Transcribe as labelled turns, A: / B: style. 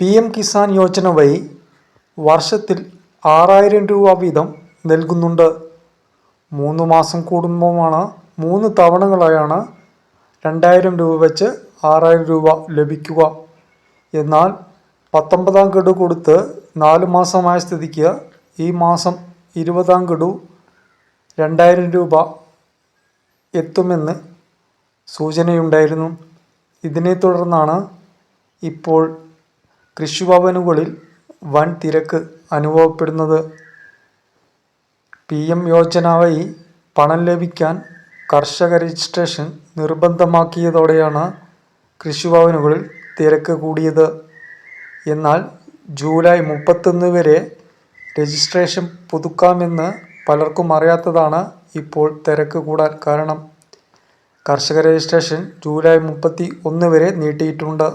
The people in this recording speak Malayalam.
A: പി എം കിസാൻ യോജന വഴി വർഷത്തിൽ ആറായിരം രൂപ വീതം നൽകുന്നുണ്ട്. മൂന്ന് മാസം കൂടുമ്പോഴാണ് മൂന്ന് തവണകളായാണ് രണ്ടായിരം രൂപ വെച്ച് ആറായിരം രൂപ ലഭിക്കുക. എന്നാൽ പത്തൊമ്പതാം ഗഡു കൊടുത്ത് നാല് മാസമായ സ്ഥിതിക്ക് ഈ മാസം ഇരുപതാം ഗഡു രണ്ടായിരം രൂപ എത്തുമെന്ന് സൂചനയുണ്ടായിരുന്നു. ഇതിനെ തുടർന്നാണ് ഇപ്പോൾ കൃഷിഭവനുകളിൽ വൻ തിരക്ക് അനുഭവപ്പെടുന്നത്. പി എം യോജന വഴി പണം ലഭിക്കാൻ കർഷക രജിസ്ട്രേഷൻ നിർബന്ധമാക്കിയതോടെയാണ് കൃഷിഭവനുകളിൽ തിരക്ക് കൂടിയത്. എന്നാൽ ജൂലൈ മുപ്പത്തൊന്ന് വരെ രജിസ്ട്രേഷൻ പുതുക്കാമെന്ന് പലർക്കും അറിയാത്തതാണ് ഇപ്പോൾ തിരക്ക് കൂടാൻ കാരണം. കർഷക രജിസ്ട്രേഷൻ ജൂലൈ മുപ്പത്തി ഒന്ന് വരെ നീട്ടിയിട്ടുണ്ട്.